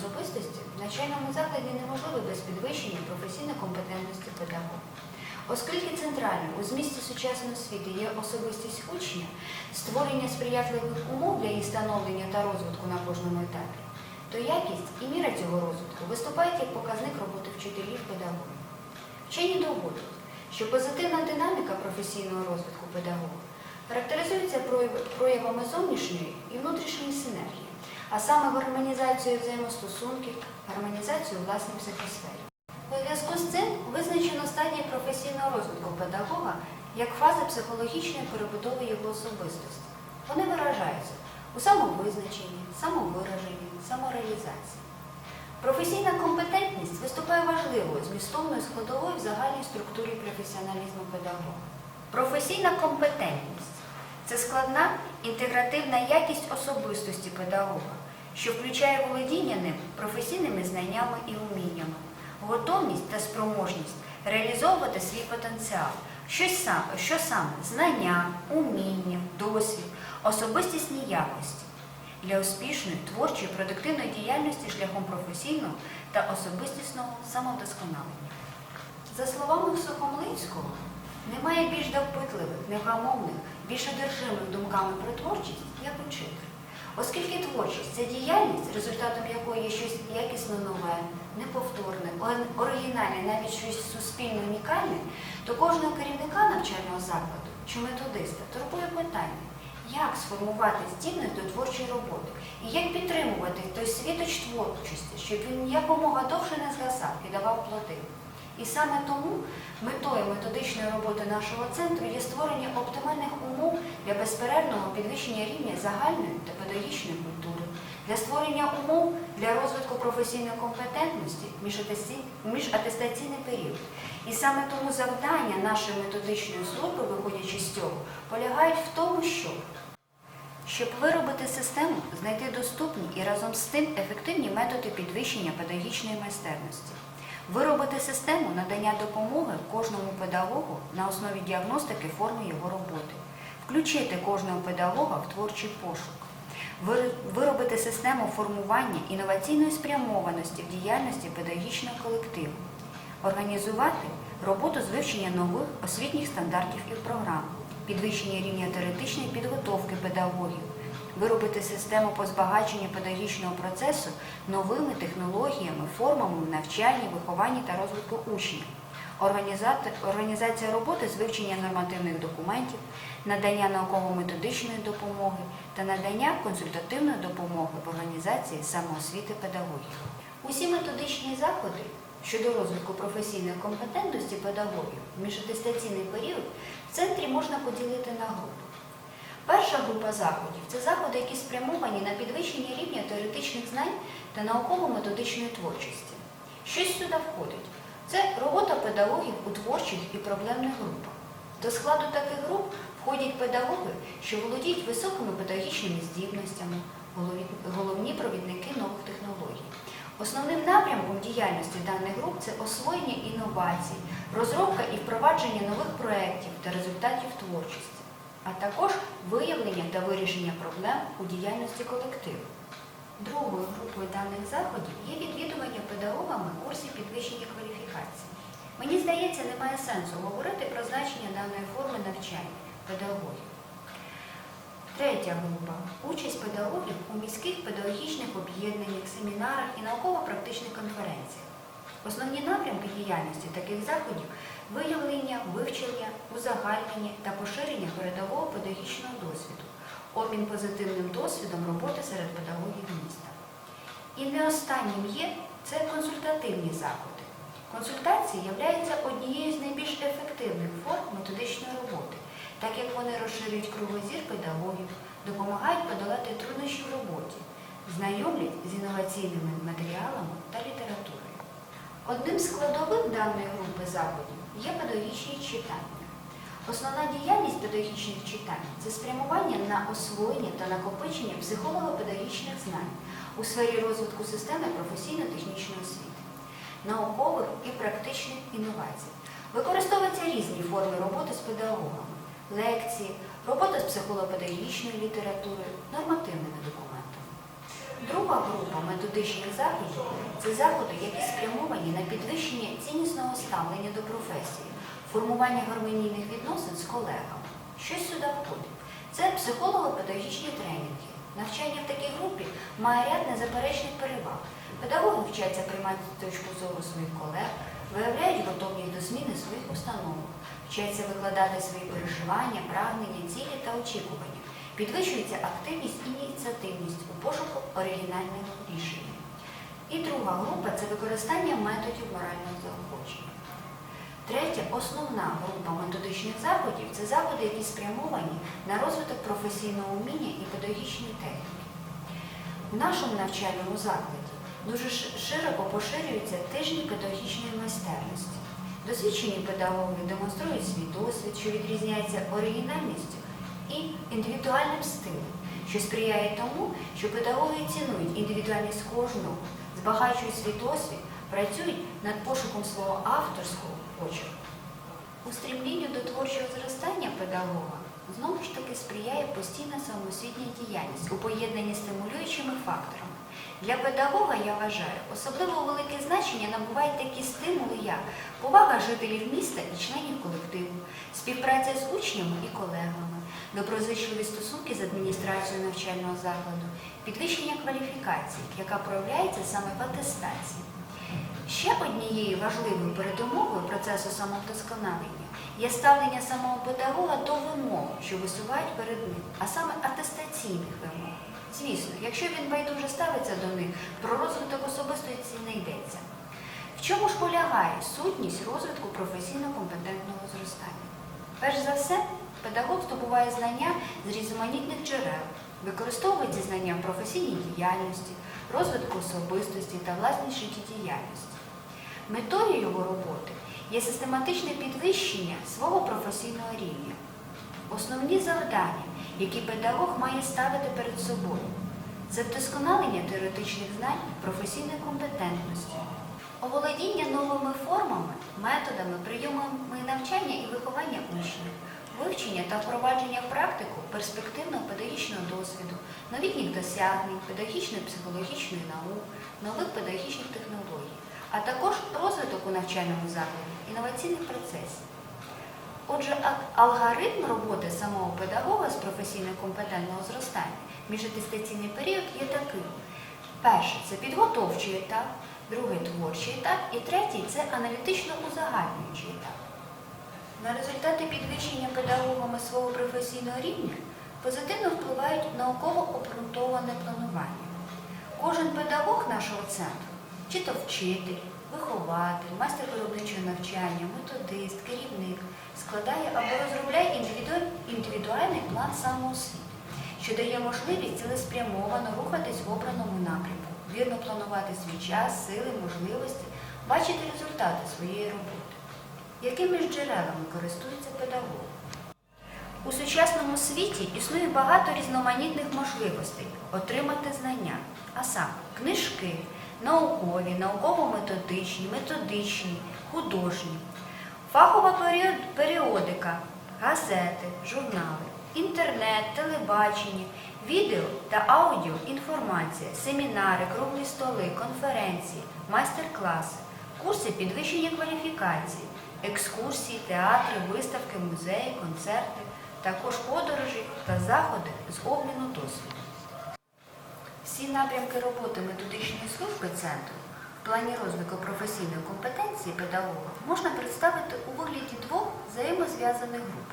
особистості в навчальному закладі неможливий без підвищення професійної компетентності педагога. Оскільки центральним у змісті сучасної освіти є особистість учня, створення сприятливих умов для її становлення та розвитку на кожному етапі, то якість і міра цього розвитку виступають як показник роботи вчителів педагогів. Вчені доводять, що позитивна динаміка професійного розвитку педагога характеризується проявами зовнішньої і внутрішньої синергії, а саме гармонізацією взаємостосунків, гармонізацією власної психосфери. У зв'язку з цим визначено стадії професійного розвитку педагога як фази психологічної перебудови його особистості. Вони виражаються у самовизначенні, самовираженні, самореалізації. Професійна компетентність виступає важливою змістовною складовою в загальній структурі професіоналізму педагога. Професійна компетентність це складна інтегративна якість особистості педагога, що включає володіння ним професійними знаннями і уміннями, готовність та спроможність реалізовувати свій потенціал. Що саме знання, уміння, досвід, особистісні якості для успішної творчої продуктивної діяльності шляхом професійного та особистісного самовдосконалення. За словами Сухомлинського, немає більш допитливих, невгамовних, більш одержимих думками про творчість, як учитель. Оскільки творчість це діяльність, результатом якої є щось якісно нове, неповторне, оригінальне, навіть щось суспільно унікальне, то кожного керівника навчального закладу чи методиста турбує питання, як сформувати здібність до творчої роботи і як підтримувати той світоч творчості, щоб він якомога довше не згасав і давав плоди. І саме тому метою методичної роботи нашого центру є створення оптимальних умов для безперервного підвищення рівня загальної та педагогічної культури, для створення умов для розвитку професійної компетентності міжатестаційний період. І саме тому завдання нашої методичної служби, виходячи з цього, полягають в тому, що щоб виробити систему, знайти доступні і разом з тим ефективні методи підвищення педагогічної майстерності, виробити систему надання допомоги кожному педагогу на основі діагностики форми його роботи, включити кожного педагога в творчий пошук, вир- виробити систему формування інноваційної спрямованості в діяльності педагогічного колективу, організувати роботу з вивчення нових освітніх стандартів і програм, підвищення рівня теоретичної підготовки педагогів, виробити систему по збагаченню педагогічного процесу новими технологіями, формами в навчанні, вихованні та розвитку учнів, організація роботи з вивчення нормативних документів, надання науково-методичної допомоги та надання консультативної допомоги в організації самоосвіти педагогів. Усі методичні заходи щодо розвитку професійної компетентності педагогів в міжатестаційний період в центрі можна поділити на групи. Перша група заходів це заходи, які спрямовані на підвищення рівня теоретичних знань та науково-методичної творчості. Щось сюди входить. Це робота педагогів у творчих і проблемних групах. До складу таких груп входять педагоги, що володіють високими педагогічними здібностями, головні провідники нових технологій. Основним напрямком діяльності даних груп це освоєння інновацій, розробка і впровадження нових проєктів та результатів творчості, а також виявлення та вирішення проблем у діяльності колективу. Другою групою даних заходів є відвідування педагогами курсів підвищення кваліфікації. Мені здається, немає сенсу говорити про значення даної форми навчання педагогів. Третя група участь педагогів у міських педагогічних об'єднаннях, семінарах і науково-практичних конференціях. Основні напрямки діяльності таких заходів виявлення, вивчення, узагальнення та поширення передового педагогічного досвіду, обмін позитивним досвідом роботи серед педагогів міста. І не останнім є це консультативні заходи. Консультації являються однією з найбільш ефективних форм методичної роботи, так як вони розширюють кругозір педагогів, допомагають подолати труднощі в роботі, знайомлять з інноваційними матеріалами та літературою. Одним з складових даної групи заходів є педагогічні читання. Основна діяльність педагогічних читань це спрямування на освоєння та накопичення психолого-педагогічних знань у сфері розвитку системи професійно-технічної освіти, наукових і практичних інновацій. Використовуються різні форми роботи з педагогами. лекції, робота з психолого-педагогічною літературою, нормативними документами. Друга група методичних заходів це заходи, які спрямовані на підвищення ціннісного ставлення до професії, формування гармонійних відносин з колегами. Що сюди входить? Це психолого-педагогічні тренінги. Навчання в такій групі має ряд незаперечних переваг. Педагоги вчаться приймати точку зору своїх колег, виявляють готовність до зміни своїх установок, вчаться викладати свої переживання, прагнення, цілі та очікування. Підвищується активність і ініціативність у пошуку оригінальних рішень. І друга група це використання методів морального заохочення. Третя основна група методичних заходів це заходи, які спрямовані на розвиток професійного вміння і педагогічної техніки. В нашому навчальному закладі дуже широко поширюються тижні педагогічної майстерності. Досвідчені педагоги демонструють свій досвід, що відрізняється оригінальністю і індивідуальним стилем, що сприяє тому, що педагоги цінують індивідуальність кожного, збагачують свій досвід, працюють над пошуком свого авторського почерку. У стрімлінні до творчого зростання педагога знову ж таки сприяє постійна самоосвітня діяльність у поєднанні з стимулюючими факторами. Для педагога, я вважаю, особливо велике значення набувають такі стимули, як повага жителів міста і членів колективу, співпраця з учнями і колегами, доброзичливі стосунки з адміністрацією навчального закладу, підвищення кваліфікації, яка проявляється саме в атестації. Ще однією важливою передумовою процесу самовдосконалення є ставлення самого педагога до вимог, що висувають перед ним, а саме атестаційних вимог. Звісно, якщо він байдуже ставиться до них, про розвиток особистості не йдеться. В чому ж полягає сутність розвитку професійно-компетентного зростання? Перш за все, педагог здобуває знання з різноманітних джерел, використовує ці знання в професійній діяльності, розвитку особистості та власній життєдіяльності. Метою його роботи є систематичне підвищення свого професійного рівня. Основні завдання, які педагог має ставити перед собою, це вдосконалення теоретичних знань професійної компетентності, оволодіння новими формами, методами, прийомами навчання і виховання учнів, вивчення та впровадження в практику перспективного педагогічного досвіду, новітніх досягнень, педагогічної психологічної наук, нових педагогічних технологій, а також розвиток у навчальному закладі інноваційних процесів. Отже, алгоритм роботи самого педагога з професійно-компетентного зростання міжатестаційний період є таким. Перший це підготовчий етап, другий творчий етап і третій це аналітично узагальнюючий етап. На результати підвищення педагогами свого професійного рівня позитивно впливають науково обґрунтоване планування. Кожен педагог нашого центру, чи то вчитель, вихователь, майстер виробничого навчання, методист, керівник, складає або розробляє індивіду- індивідуальний план самоосвіти, що дає можливість цілеспрямовано рухатись в обраному напрямку, вірно планувати свій час, сили, можливості, бачити результати своєї роботи. Якими ж джерелами користується педагог? У сучасному світі існує багато різноманітних можливостей отримати знання, а саме книжки, наукові, науково-методичні, методичні, художні, фахова періодика, газети, журнали, інтернет, телебачення, відео та аудіо, інформація, семінари, круглі столи, конференції, майстер-класи, курси підвищення кваліфікації, екскурсії, театри, виставки, музеї, концерти, також подорожі та заходи з обміну досвіду. Всі напрямки роботи методичної служби центру в плані розвитку професійної компетенції педагога можна представити у вигляді двох взаємозв'язаних груп,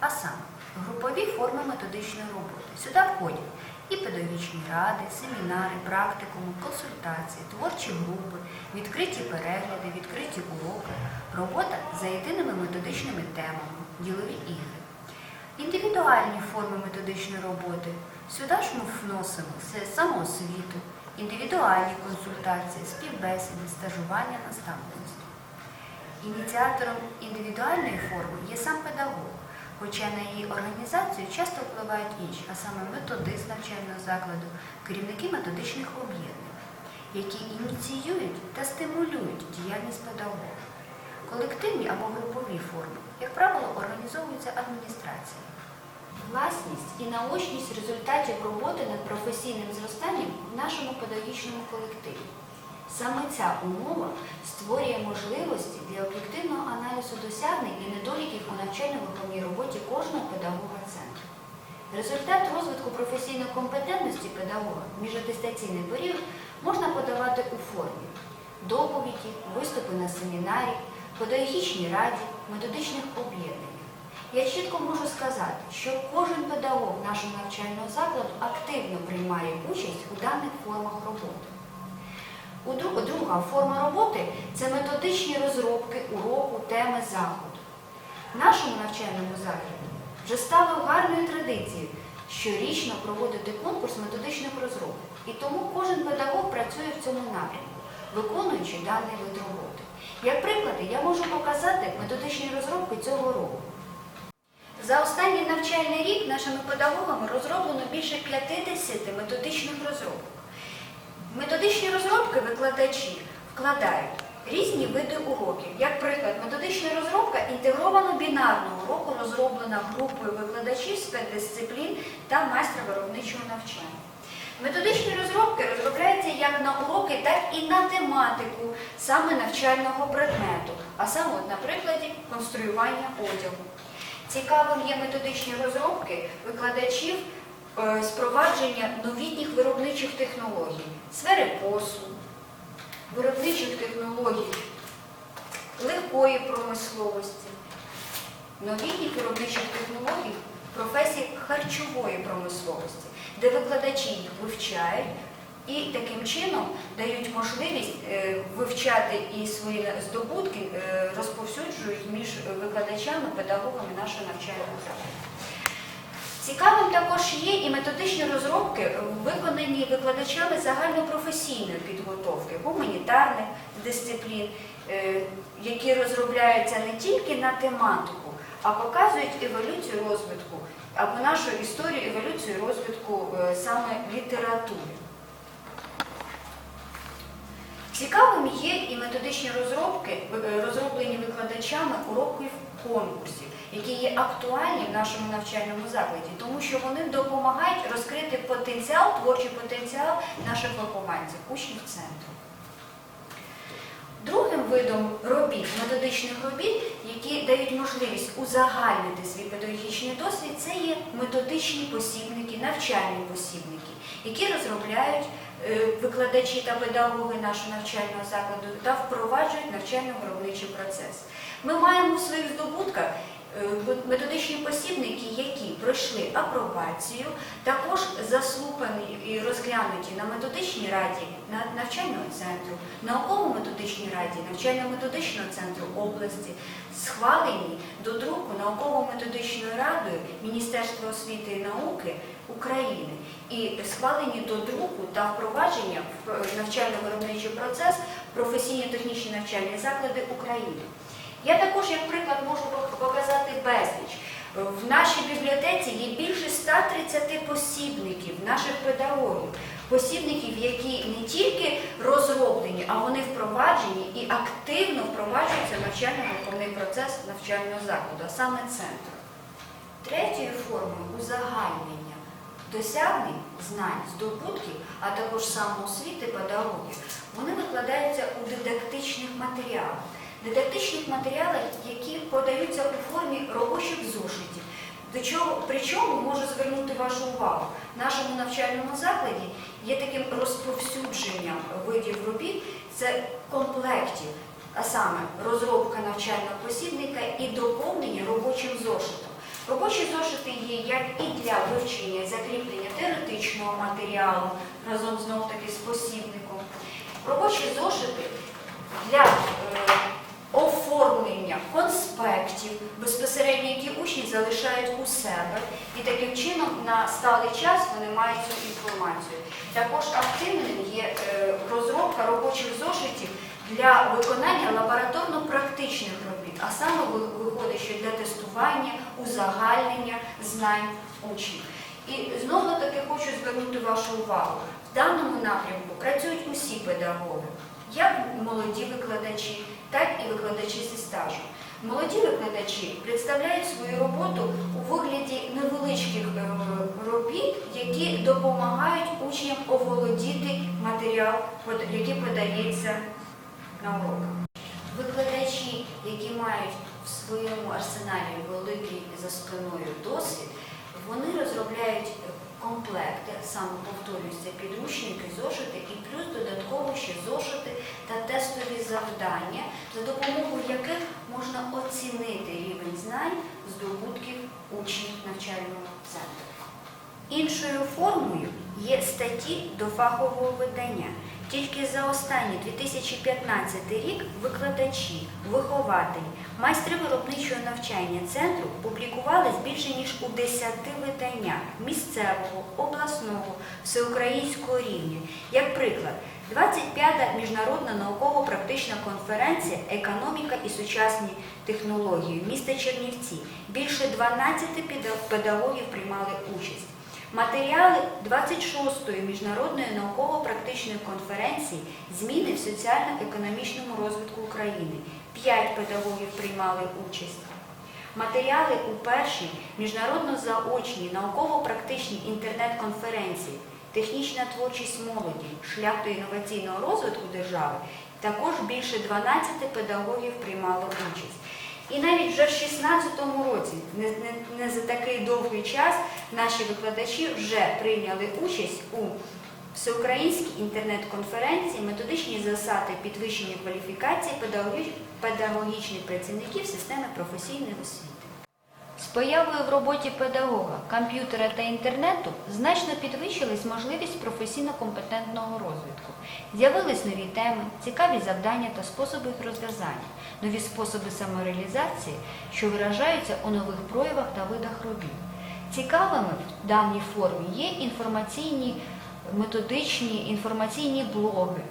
а саме групові форми методичної роботи. Сюди входять і педагогічні ради, семінари, практикуми, консультації, творчі групи, відкриті перегляди, відкриті уроки, робота за єдиними методичними темами, ділові ігри. Індивідуальні форми методичної роботи. Сюди ж ми вносимо це самоосвіту, індивідуальні консультації, співбесіди, стажування, наставництво. Ініціатором індивідуальної форми є сам педагог, хоча на її організацію часто впливають інші, а саме методист навчального закладу, керівники методичних об'єднань, які ініціюють та стимулюють діяльність педагога. колективні або групові форми, як правило, організовуються адміністрацією. Власність і наочність результатів роботи над професійним зростанням в нашому педагогічному колективі. Саме ця умова створює можливості для об'єктивного аналізу досягнень і недоліків у навчально-виховній роботі кожного педагога центру. Результат розвитку професійної компетентності педагога в міжатестаційний період можна подавати у формі доповіді, виступи на семінарі, педагогічній раді, методичних об'єднаннях. Я чітко можу сказати, що кожен педагог нашого навчального закладу активно приймає участь у даних формах роботи. Друга форма роботи це методичні розробки уроку, теми заходу. В нашому навчальному закладі вже стало гарною традицією щорічно проводити конкурс методичних розробок. І тому кожен педагог працює в цьому напрямку, виконуючи даний вид роботи. Як приклади, я можу показати методичні розробки цього року. За останній навчальний рік нашими педагогами розроблено більше 50 методичних розробок. Методичні розробки викладачі вкладають різні види уроків. Як приклад, методична розробка інтегровано бінарного уроку, розроблена групою викладачів спецдисциплін та майстра виробничого навчання. Методичні розробки розробляються як на уроки, так і на тематику саме навчального предмету, а саме, на прикладі конструювання одягу. Цікавим є методичні розробки викладачів спровадження новітніх виробничих технологій, сфери посу, виробничих технологій, легкої промисловості, новітніх виробничих технологій професії харчової промисловості, де викладачі їх вивчають і таким чином дають можливість е, вивчати і свої здобутки е, розповсюджують між викладачами, педагогами нашого навчального закладу. Цікавим також є і методичні розробки, виконані викладачами загальнопрофесійної підготовки, гуманітарних дисциплін, е, які розробляються не тільки на тематику, а показують еволюцію розвитку або нашу історію еволюцію розвитку е, саме літератури. Цікавим є і методичні розробки, е, розроблені викладачами уроків конкурсів, які є актуальні в нашому навчальному закладі, тому що вони допомагають розкрити потенціал, творчий потенціал наших вихованців, учнів центру. Другим видом робіт, методичних робіт, які дають можливість узагальнити свій педагогічний досвід, це є методичні посібники, навчальні посібники, які розробляють е, викладачі та педагоги нашого навчального закладу та впроваджують навчально-виробничий процес. Ми маємо в своїх здобутках методичні посібники, які пройшли апробацію, також заслухані і розглянуті на методичній раді навчального центру, науково-методичній раді навчально-методичного центру області, схвалені до друку науково-методичною радою Міністерства освіти і науки України і схвалені до друку та впровадження в навчально-виробничий процес професійно-технічні навчальні заклади України. Я також, як приклад, можу показати безліч. В нашій бібліотеці є більше 130 посібників наших педагогів, посібників, які не тільки розроблені, а вони впроваджені і активно впроваджуються в навчально-виховний процес навчального закладу, а саме центру. Третьою формою узагальнення досягнень, знань, здобутків, а також самоосвіти педагогів, вони викладаються у дидактичних матеріалах. Дидактичних матеріалах, які подаються у формі робочих зошитів. До чого, причому можу звернути вашу увагу, в нашому навчальному закладі є таким розповсюдженням видів робіт, це комплектів, а саме розробка навчального посібника і доповнення робочим зошитом. Робочі зошити є як і для вивчення закріплення теоретичного матеріалу разом знов таки з посібником. Робочі зошити для е, оформлення конспектів, безпосередньо які учні залишають у себе, і таким чином на сталий час вони мають цю інформацію. Також активним є е, розробка робочих зошитів для виконання лабораторно-практичних робіт, а саме виходить, що для тестування, узагальнення знань учнів. І знову таки хочу звернути вашу увагу. В даному напрямку працюють усі педагоги, як молоді викладачі, так і викладачі зі стажем. Молоді викладачі представляють свою роботу у вигляді невеличких е, робіт, які допомагають учням оволодіти матеріал, який подається на уроках. Викладачі, які мають в своєму арсеналі великий за спиною досвід, вони розробляють комплекти, саме повторюються, підручники, зошити і плюс додатково ще зошити завдання, за допомогою яких можна оцінити рівень знань здобутків учнів навчального центру. Іншою формою є статті до фахового видання. Тільки за останній 2015 рік викладачі, вихователі, майстри виробничого навчання центру публікували більше ніж у 10 виданнях місцевого, обласного, всеукраїнського рівня. Як приклад, 25-та міжнародна науково-практична конференція Економіка і сучасні технології міста Чернівці. Більше 12 педагогів приймали участь. Матеріали 26-ї міжнародної науково-практичної конференції Зміни в соціально-економічному розвитку України. П'ять педагогів приймали участь. Матеріали у першій міжнародно-заочній науково-практичній інтернет-конференції Технічна творчість молоді, шлях до інноваційного розвитку держави також більше 12 педагогів приймало участь. І навіть вже в 16-му році, не, не, не за такий довгий час, наші викладачі вже прийняли участь у всеукраїнській інтернет-конференції методичні засади підвищення кваліфікації педагогічних працівників системи професійної освіти. Появою в роботі педагога комп'ютера та інтернету значно підвищилась можливість професійно-компетентного розвитку. З'явились нові теми, цікаві завдання та способи їх розв'язання, нові способи самореалізації, що виражаються у нових проявах та видах робіт. Цікавими в даній формі є інформаційні, методичні, інформаційні блоги.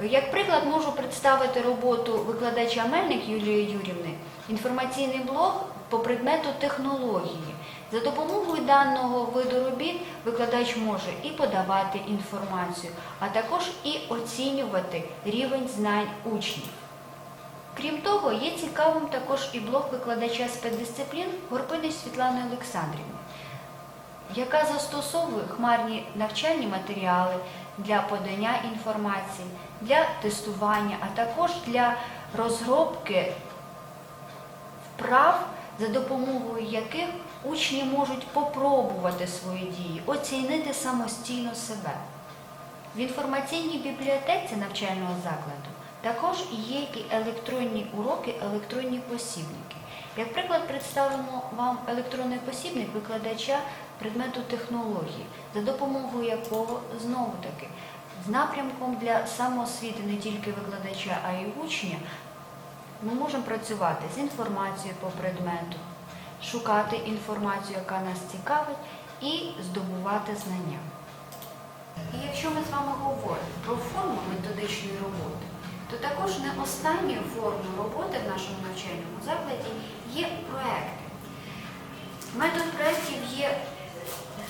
Як приклад можу представити роботу викладача Мельник Юлії Юрівни, інформаційний блог по предмету технології. За допомогою даного виду робіт викладач може і подавати інформацію, а також і оцінювати рівень знань учнів. Крім того, є цікавим також і блог викладача спецдисциплін Горпини Світлани Олександрівни, яка застосовує хмарні навчальні матеріали для подання інформації, для тестування, а також для розробки вправ, за допомогою яких учні можуть попробувати свої дії, оцінити самостійно себе. В інформаційній бібліотеці навчального закладу також є і електронні уроки, електронні посібники. Як приклад, представимо вам електронний посібник викладача предмету технології, за допомогою якого знову таки з напрямком для самоосвіти не тільки викладача, а й учня ми можемо працювати з інформацією по предмету, шукати інформацію, яка нас цікавить, і здобувати знання. І якщо ми з вами говоримо про форму методичної роботи, то також не останньою формою роботи в нашому навчальному закладі є проекти. Метод проєктів є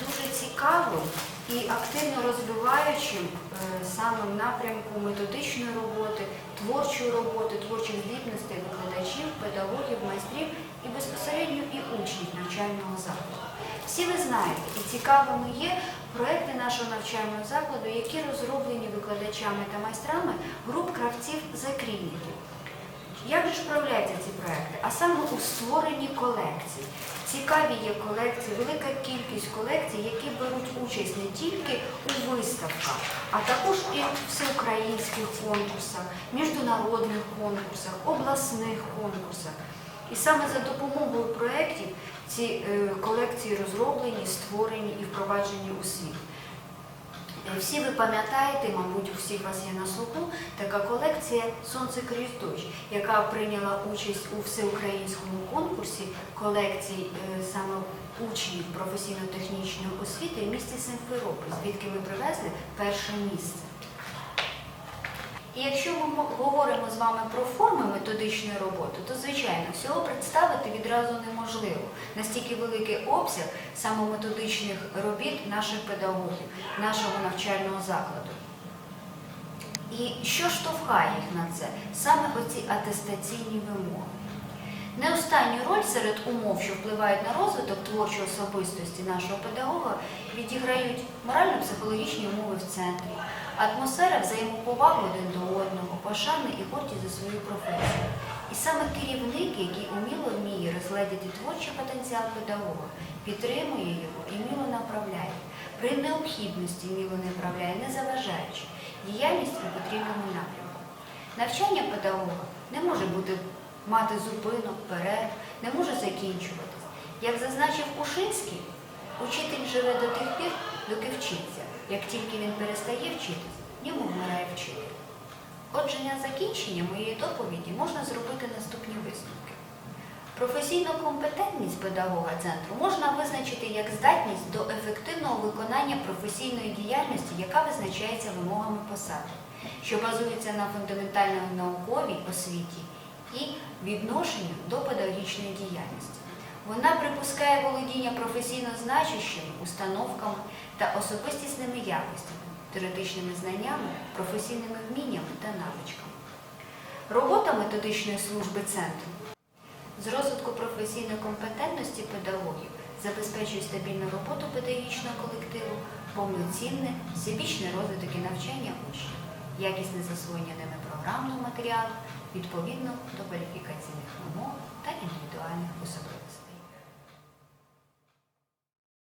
дуже цікавим і активно розвиваючим е, саме напрямку методичної роботи, творчої роботи, творчих здібностей викладачів, педагогів, майстрів і безпосередньо і учнів навчального закладу. Всі ви знаєте, і цікавими є проекти нашого навчального закладу, які розроблені викладачами та майстрами груп кравців закрійників. Як же ж проявляються ці проекти? А саме у створенні колекцій. Цікаві є колекції, велика кількість колекцій, які беруть участь не тільки у виставках, а також і в всеукраїнських конкурсах, міжнародних конкурсах, обласних конкурсах. І саме за допомогою проєктів ці е, колекції розроблені, створені і впроваджені у світ. Всі ви пам'ятаєте, мабуть, у всіх вас є на слуху така колекція Сонце крізь дощ, яка прийняла участь у всеукраїнському конкурсі колекцій е, саме учнів професійно-технічної освіти в місті Симферополь, звідки ми привезли перше місце. І якщо ми говоримо з вами про форми методичної роботи, то звичайно всього представити відразу неможливо. Настільки великий обсяг саме методичних робіт наших педагогів, нашого навчального закладу. І що штовхає їх на це? Саме оці атестаційні вимоги. Не останню роль серед умов, що впливають на розвиток творчої особистості нашого педагога, відіграють морально-психологічні умови в центрі, атмосфера взаємоповаги один до одного, пошани і гордість за свою професію. І саме керівник, який уміло вміє розглядіти творчий потенціал педагога, підтримує його і вміло направляє. При необхідності вміло направляє, не заважаючи діяльність у потрібному напрямку. Навчання педагога не може бути мати зупинок, перерв, не може закінчуватись. Як зазначив Ушинський, учитель живе до тих пір, доки вчиться. Як тільки він перестає вчитись, в ньому вмирає вчитель. Отже, на закінчення моєї доповіді можна зробити наступні висновки. Професійну компетентність педагога центру можна визначити як здатність до ефективного виконання професійної діяльності, яка визначається вимогами посади, що базується на фундаментальній науковій освіті і відношенню до педагогічної діяльності. Вона припускає володіння професійно значущими установками та особистісними якостями, теоретичними знаннями, професійними вміннями та навичками. Робота методичної служби центру з розвитку професійної компетентності педагогів забезпечує стабільну роботу педагогічного колективу, повноцінний, всебічний розвиток і навчання учнів, якісне засвоєння ними програмного матеріалу відповідно до кваліфікаційних вимог та індивідуальних особливостей.